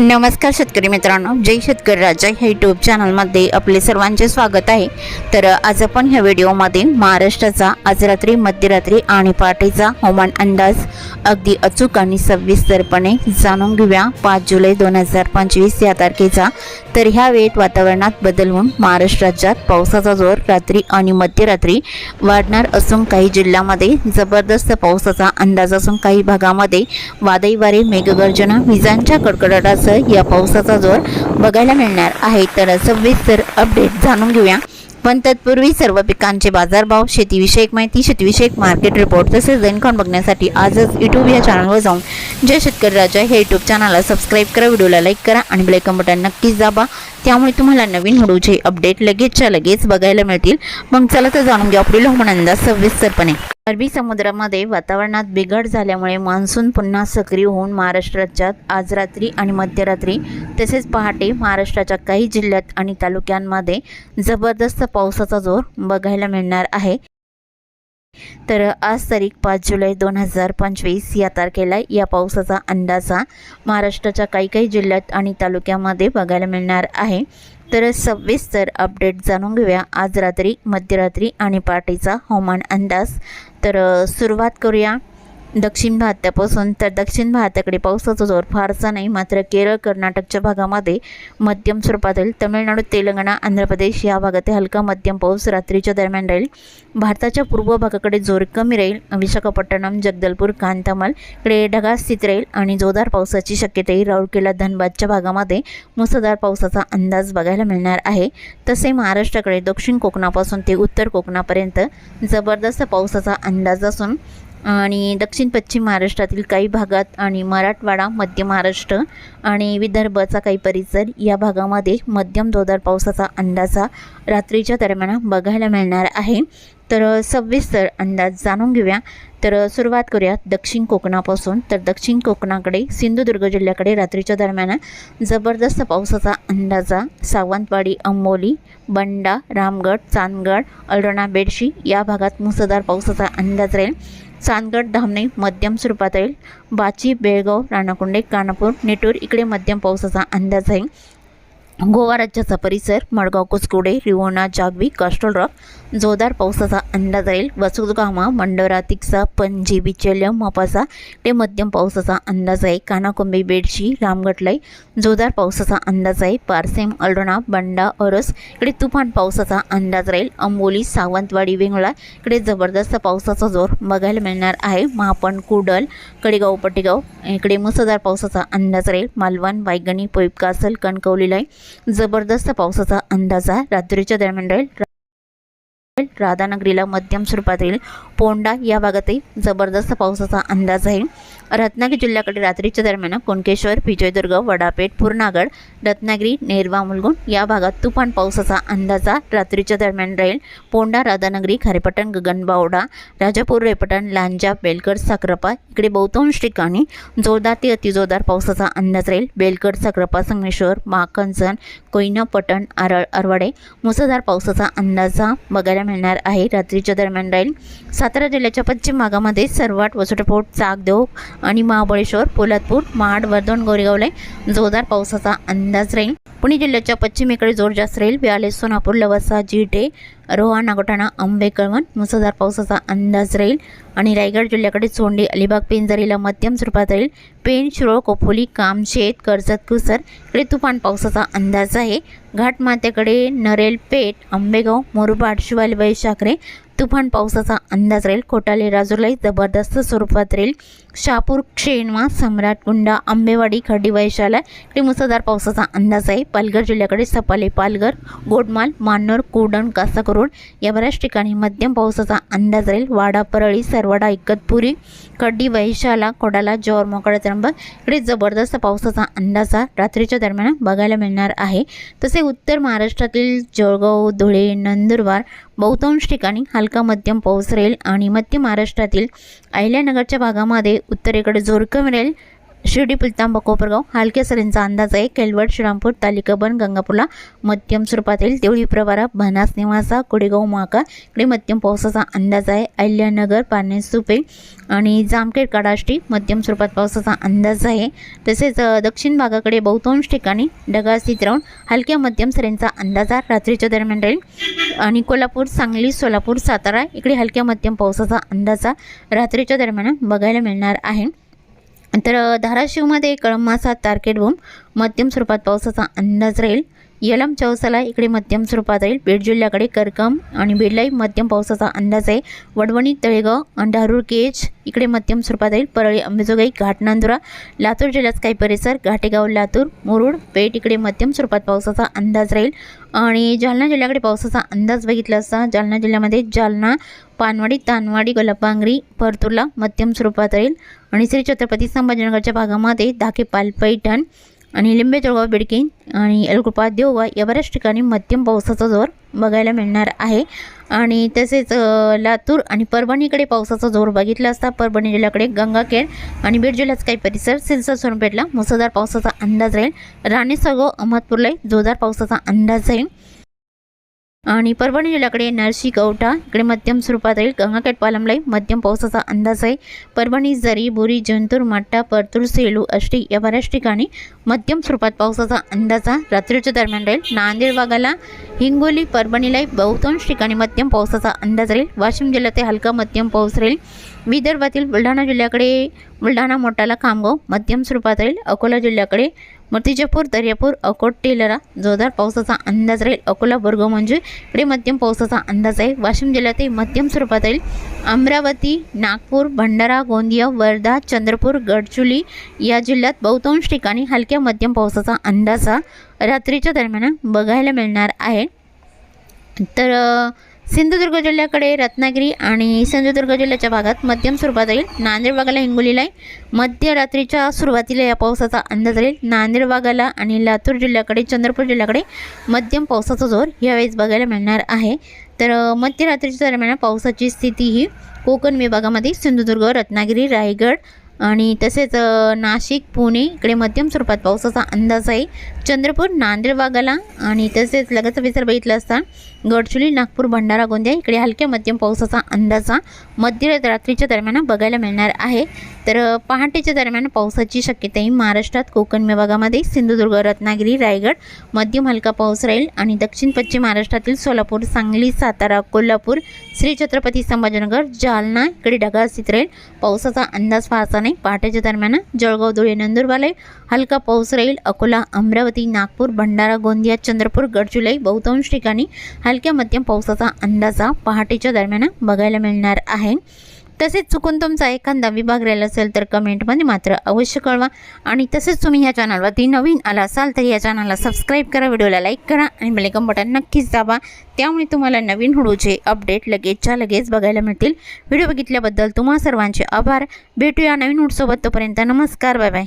नमस्कार शेतकरी मित्रांनो जय शेतकरी राजा ह्या यूट्यूब चॅनलमध्ये आपले सर्वांचे स्वागत आहे. तर आज आपण ह्या व्हिडिओमध्ये महाराष्ट्राचा आज रात्री मध्यरात्री आणि पहाटेचा हवामान अंदाज अगदी अचूक आणि सविस्तरपणे जाणून घेऊया. पाच जुलै दोन हजार पंचवीस या तारखेचा. तर ह्या वेळेत वातावरणात बदल होऊन महाराष्ट्र राज्यात पावसाचा जोर रात्री आणि मध्यरात्री वाढणार असून काही जिल्ह्यामध्ये जबरदस्त पावसाचा अंदाज असून काही भागामध्ये वादळी वारे मेघगर्जना विजांच्या कडकडाटासह या पावसाचा जोर बघायला मिळणार आहे. तर सविस्तर अपडेट जाणून घेऊया. पण तत्पूर्वी सर्व पिकांचे बाजारभाव शेतीविषयक माहिती शेतीविषयक मार्केट रिपोर्ट तसेच दैनकॉन बघण्यासाठी आजच यूट्यूब या चॅनलवर जाऊन जय शेतकरी राजा हे यूट्यूब चॅनलला सबस्क्राईब करा व्हिडिओला लाईक करा आणि बेलायकन बटन नक्कीच दाबा. त्यामुळे तुम्हाला नवीन व्हिडिओचे अपडेट लगेचच्या लगेच बघायला मिळतील. मग चला तर जाणून घ्या पुढील हवामान अंदाज सविस्तरपणे. अरबी समुद्रामध्ये वातावरणात बिघड झाल्यामुळे मान्सून पुन्हा सक्रिय होऊन महाराष्ट्र राज्यात आज रात्री आणि मध्यरात्री तसेच पहाटे महाराष्ट्राच्या काही जिल्ह्यात आणि तालुक्यांमध्ये जबरदस्त पावसाचा जोर बघायला मिळणार आहे. तर आज तारीख पाच जुलै दोन हजार पंचवीस या तारखेला या पावसाचा अंदाजा महाराष्ट्राच्या काही काही जिल्ह्यात आणि तालुक्यामध्ये बघायला मिळणार आहे. तर सविस्तर अपडेट जाणून घेऊया. आज रात्री मध्यरात्री आणि पहाटेचा हवामान अंदाज. तर सुरुवात करूया. दक्षिण भारतापासून तर दक्षिण भारताकडे पावसाचा जोर फारसा नाही. मात्र केरळ कर्नाटकच्या भागामध्ये मध्यम स्वरूपातील तमिळनाडू तेलंगणा आंध्र प्रदेश या भागात हलका मध्यम पाऊस रात्रीच्या दरम्यान राहील. भारताच्या पूर्व भागाकडे जोर कमी राहील. विशाखापट्टणम जगदलपूर कांतामाल कडे ढगाळ स्थित राहील आणि जोरदार पावसाची शक्यताही राऊरकेला धनबादच्या भागामध्ये मुसळधार पावसाचा अंदाज बघायला मिळणार आहे. तसे महाराष्ट्राकडे दक्षिण कोकणापासून ते उत्तर कोकणापर्यंत जबरदस्त पावसाचा अंदाज असून आणि दक्षिण पश्चिम महाराष्ट्रातील काही भागात आणि मराठवाडा मध्य महाराष्ट्र आणि विदर्भाचा काही परिसर या भागामध्ये मध्यम जोरदार पावसाचा अंदाजा रात्रीच्या दरम्यान बघायला मिळणार आहे. तर सविस्तर अंदाज जाणून घेऊया. तर सुरुवात करूया दक्षिण कोकणापासून. तर दक्षिण कोकणाकडे सिंधुदुर्ग जिल्ह्याकडे रात्रीच्या दरम्यान जबरदस्त पावसाचा अंदाजा सावंतवाडी अंबोली बंडा रामगड चांदगड अल्डोणा बेडशी या भागात मुसळधार पावसाचा अंदाज राहील. चांदगड धामणे मध्यम स्वरूपात राहील. बाची बेळगाव राणाकुंडे कानापूर नेटूर इकडे मध्यम पावसाचा अंदाज आहे गोवा राज्याचा परिसर मडगाव कुसकुडे रिवोणा जागवी कास्टल रॉक जोरदार पावसाचा अंदाज राहील. वसुगामा मंडोरा तिक्सा पणजी बिचेल्यम मोपासा ते मध्यम पावसाचा अंदाज आहे. कानाकुंबी बेडशी रामगटलाई जोरदार पावसाचा अंदाज आहे. पारसेम अल्डोणा बंडा ओरस इकडे तुफान पावसाचा अंदाज राहील. अंबोली सावंतवाडी वेंगळा इकडे जबरदस्त पावसाचा जोर बघायला मिळणार आहे. महापण कुडल कडेगाव पटेगाव इकडे मुसळधार पावसाचा अंदाज राहील. मालवण वायगणी पोईप कासल जबरदस्त पावसाचा अंदाज आहे. रात्रीच्या दरम्यान राहील. राधानगरीला मध्यम स्वरूपात पोंडा या भागातही जबरदस्त पावसाचा अंदाज आहे. रत्नागिरी जिल्ह्याकडे रात्रीच्या दरम्यान कोणकेश्वर विजयदुर्ग वडापेठ पूर्णागड रत्नागिरी नेरवा मुलगुण या भागात तुफान पावसाचा अंदाजा रात्रीच्या दरम्यान राहील. पोंडा राधानगरी खारेपटण गगनबावडा राजापूर रेपटण लांजा बेलकर साखरपा इकडे बहुतांश ठिकाणी जोरदार ते अतिजोरदार पावसाचा अंदाज राहील. बेलकर साखरपा संगमेश्वर माकंचन कोयना पटण आरळ अरवाडे मुसळधार पावसाचा अंदाजा बघायला मिळणार आहे. रात्रीच्या दरम्यान राहील. सातारा जिल्ह्याच्या पश्चिम भागामध्ये सर्वात वसुटपोट चाकदेव आणि महाबळेश्वर पोलादपूर महाड वर्धन गोरेगावला जोरदार पावसाचा अंदाज राहील. पुणे जिल्ह्याच्या पश्चिमेकडे जोर जास्त राहील. व्याले सोनापूर लवासा जिटे रोहा नागोठाणा आंबेकळवण मुसळधार पावसाचा अंदाज राहील. आणि रायगड जिल्ह्याकडे चोंडी अलिबाग पेंजरीला मध्यम स्वरूपात राहील. पेण शिरोळ कोपोली कामशेत कर्जत कुसर इकडे तुफान पावसाचा अंदाज आहे. घाटमाथ्याकडे नरेल पेठ आंबेगाव मुरबाड शिवाली वैशाखरे तुफान पावसाचा अंदाज राहील. कोटाले राजूरलाही जबरदस्त स्वरूपात राहील. शहापूर क्षेणवा सम्राटकुंडा आंबेवाडी खड्डी वैशाला इकडे मुसळधार पावसाचा अंदाज आहे. पालघर जिल्ह्याकडे सपाले पालघर गोडमाल मानोर कुडण कासाकरोड या बऱ्याच ठिकाणी मध्यम पावसाचा अंदाज राहील. वाडा परळी सरवाडा इकतपुरी खड्डी वैशाला कोडाला जोर मोकळा त्र्यंबक इकडे जबरदस्त पावसाचा अंदाज रात्रीच्या दरम्यान बघायला मिळणार आहे. तसे उत्तर महाराष्ट्रातील जळगाव धुळे नंदुरबार बहुतांश ठिकाणी हलका मध्यम पाऊस राहील आणि मध्य महाराष्ट्रातील अहिल्यानगरच्या भागामध्ये उत्तरेकडे जोर कमी राहील शिर्डी पुलतांबा कोपरगाव हलक्या सरींचा अंदाज आहे केलवड श्रीरामपूर तालिकाबन गंगापूरला मध्यम येईल देवळी प्रवारा भनास निवासा कोडेगाव महाकाळ. इकडे मध्यम पावसाचा अंदाज आहे. अहिल्यानगर पारणे सुपे आणि जामखेड काडाष्टी मध्यम स्वरूपात पावसाचा अंदाज आहे. तसेच दक्षिण भागाकडे बहुतांश ठिकाणी ढगाळ स्थित राहून हलक्या मध्यम सरींचा अंदाज रात्रीच्या दरम्यान राहील. आणि कोल्हापूर सांगली सोलापूर सातारा इकडे हलक्या मध्यम पावसाचा अंदाजा रात्रीच्या दरम्यान बघायला मिळणार आहे. तर अ, धाराशिवमध्ये तारखेट तारकेडवून मध्यम स्वरूपात पावसाचा अंदाज राहील. यलम चौसाला इकडे मध्यम स्वरूपात राहील. बीड जिल्ह्याकडे करकम आणि बीडलाही मध्यम पावसाचा अंदाज आहे. वडवणी तळेगाव अंधारूर केज इकडे मध्यम स्वरूपात राहील. परळी अंबेजोगाई घाटनांदुरा लातूर जिल्ह्यात काही परिसर घाटेगाव लातूर मुरुड पेठ इकडे मध्यम स्वरूपात पावसाचा अंदाज राहील. आणि जालना जिल्ह्याकडे पावसाचा अंदाज बघितला असता जालना जिल्ह्यामध्ये जालना पानवाडी तानवाडी गोलापांगरी परतूरला मध्यम स्वरूपात राहील. आणि श्री छत्रपती संभाजीनगरच्या भागामध्ये धाके पालपैठण आणि लिंबे जळगाव बिडकी आणि एलकृपा देवगा या बऱ्याच ठिकाणी मध्यम पावसाचा जोर बघायला मिळणार आहे. आणि तसेच लातूर आणि परभणीकडे पावसाचा जोर बघितला असता परभणी जिल्ह्याकडे गंगाखेड आणि बीड जिल्ह्यात काही परिसर सिरसा सोनपेठला मुसळधार पावसाचा अंदाज राहील. राणे अहमदपूरलाही जोरदार पावसाचा अंदाज राहील. आणि परभणी जिल्ह्याकडे नरशी कवठा इकडे मध्यम स्वरूपात राहील गंगाखेड पालमलाई मध्यम पावसाचा अंदाज आहे. परभणी जरी बोरी जंतूर माट्टा परतूर सेलू अष्टी या बऱ्याच ठिकाणी मध्यम स्वरूपात पावसाचा अंदाजा रात्रीच्या दरम्यान राहील नांदेड भागाला. हिंगोली परभणीलाही बहुतांश ठिकाणी मध्यम पावसाचा अंदाज राहील. वाशिम जिल्ह्यात हलका मध्यम पाऊस राहील. विदर्भातील बुलढाणा जिल्ह्याकडे बुलढाणा मोठाला खामगाव मध्यम स्वरूपात राहील. अकोला जिल्ह्याकडे मूर्तिजापूर दर्यापूर अकोट टेलरा जोरदार पावसाचा अंदाज राहील. अकोला बोरगाव म्हणजे इकडे मध्यम पावसाचा अंदाज आहे. वाशिम जिल्ह्यातही मध्यम स्वरूपात राहील. अमरावती नागपूर भंडारा गोंदिया वर्धा चंद्रपूर गडचुली या जिल्ह्यात बहुतांश ठिकाणी हलक्या मध्यम पावसाचा अंदाज हा रात्रीच्या दरम्यान बघायला मिळणार आहे. तर सिंधुदुर्ग जिल्ह्याकडे रत्नागिरी आणि सिंधुदुर्ग जिल्ह्याच्या भागात मध्यम स्वरूपात येईल नांदेड भागाला हिंगोलीला मध्यरात्रीच्या सुरुवातीला या पावसाचा अंदाज राहील. नांदेड भागाला आणि लातूर जिल्ह्याकडे चंद्रपूर जिल्ह्याकडे मध्यम पावसाचा जोर यावेळेस बघायला मिळणार आहे. तर मध्यरात्रीच्या दरम्यान पावसाची स्थिती ही कोकण विभागामध्ये सिंधुदुर्ग रत्नागिरी रायगड आणि तसेच नाशिक पुणे इकडे मध्यम स्वरूपात पावसाचा अंदाज आहे. चंद्रपूर नांदेड भागाला आणि तसेच लगतचा विसर बघितला असता गडचिरोली नागपूर भंडारा गोंदिया इकडे हलक्या मध्यम पावसाचा अंदाजा मध्यरात्रीच्या दरम्यान बघायला मिळणार आहे. तर पहाटेच्या दरम्यान पावसाची शक्यता ही महाराष्ट्रात कोकण विभागामध्ये सिंधुदुर्ग रत्नागिरी रायगड मध्यम हलका पाऊस राहील आणि दक्षिण पश्चिम महाराष्ट्रातील सोलापूर सांगली सातारा कोल्हापूर श्री छत्रपती संभाजीनगर जालना इकडे ढगाळ स्थित राहील. पावसाचा अंदाज फारसा नाही. पहाटेच्या दरम्यान जळगाव धुळे नंदुरबारला हलका पाऊस राहील. अकोला अमरावती नागपूर भंडारा गोंदिया चंद्रपूर गडचुलाई बहुतांश ठिकाणी हलक्या मध्यम पावसाचा अंदाजा पहाटेच्या दरम्यान बघायला मिळणार आहे. तसेच चुकून तुमचा एखादा विभाग राहिला असेल तर कमेंटमध्ये मात्र अवश्य कळवा. आणि तसेच तुम्ही ह्या चॅनलवरती नवीन आला असाल तर या चॅनलला सबस्क्राईब करा व्हिडिओला लाईक करा आणि बेलेकम बटन नक्कीच दाबा. त्यामुळे तुम्हाला नवीन हुडूचे अपडेट लगेचच्या लगेच बघायला मिळतील. व्हिडिओ बघितल्याबद्दल तुम्हा सर्वांचे आभार. भेटूया नवीन हुडसोबत तोपर्यंत नमस्कार. Bye bye.